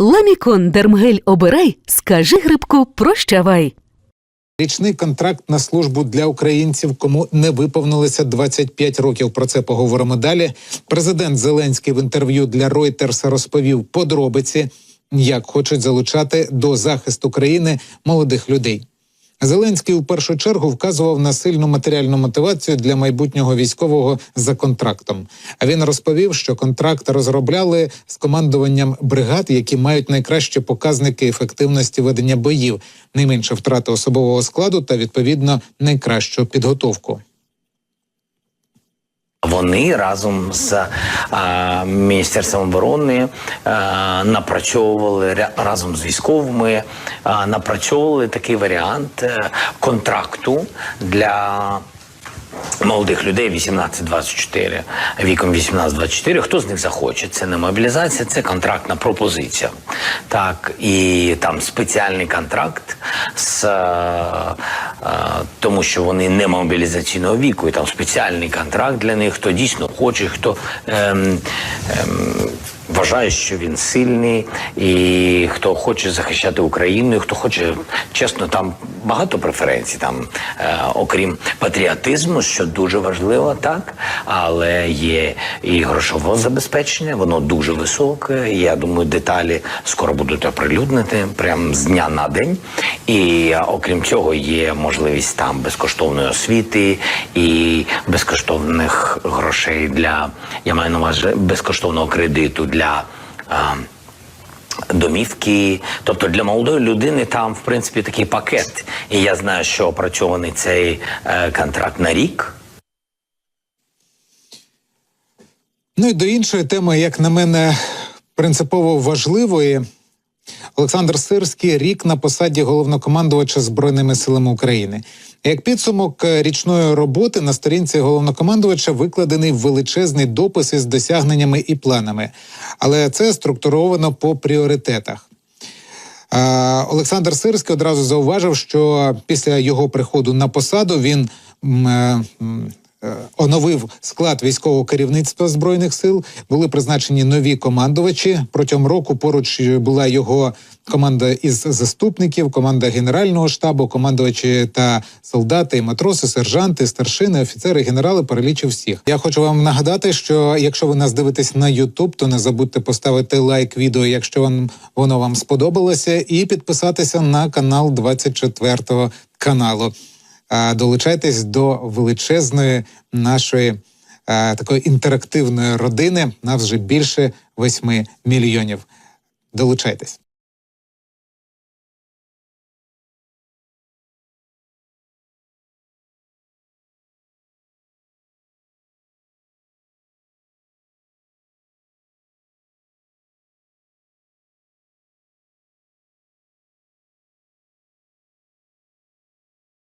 Ламікон Дермгель обирай, скажи грибку прощавай. Річний контракт на службу для українців, кому не виповнилося 25 років. Про це поговоримо далі. Президент Зеленський в інтерв'ю для Reuters розповів подробиці, як хочуть залучати до захисту країни молодих людей. Зеленський у першу чергу вказував на сильну матеріальну мотивацію для майбутнього військового за контрактом. А він розповів, що контракт розробляли з командуванням бригад, які мають найкращі показники ефективності ведення боїв, найменше втрати особового складу та відповідно найкращу підготовку. Вони разом з а, міністерством оборони а, напрацьовували разом з військовими, а, напрацьовували такий варіант е, контракту для. Молодих людей 18-24, віком 18-24. Хто з них захоче? Це не мобілізація, це контрактна пропозиція. Так, і там спеціальний контракт з е, е, тому, що вони не мобілізаційного віку, і там спеціальний контракт для них, хто дійсно хоче, хто ем, ем, вважає, що він сильний, і хто хоче захищати Україну, і хто хоче чесно, там багато преференцій, там е, окрім патріотизму, що дуже важливо, так але є і грошове забезпечення, воно дуже високе. Я думаю, деталі скоро будуть оприлюднити прямо з дня на день. І окрім цього, є можливість там безкоштовної освіти і безкоштовних грошей для я маю на увазі безкоштовного кредиту для. Е, домівки. Тобто для молодої людини там, в принципі, такий пакет. І я знаю, що опрацьований цей е, контракт на рік. Ну і до іншої теми, як на мене, принципово важливої. Олександр Сирський рік на посаді головнокомандувача збройними силами України. Як підсумок е, річної роботи на сторінці головнокомандувача викладений величезний допис із досягненнями і планами, але це структуровано по пріоритетах. Олександр Сирський одразу зауважив, що після його приходу на посаду він е, оновив склад військового керівництва збройних сил. Були призначені нові командувачі. Протягом року поруч була його команда із заступників, команда генерального штабу, командувачі та солдати, матроси, сержанти, старшини, офіцери, генерали перелічив всіх. Я хочу вам нагадати, що якщо ви нас дивитесь на YouTube, то не забудьте поставити лайк відео, якщо вам воно вам сподобалося, і підписатися на канал 24 каналу. Долучайтесь до величезної нашої такої інтерактивної родини. Нас вже більше 8 мільйонів. Долучайтесь.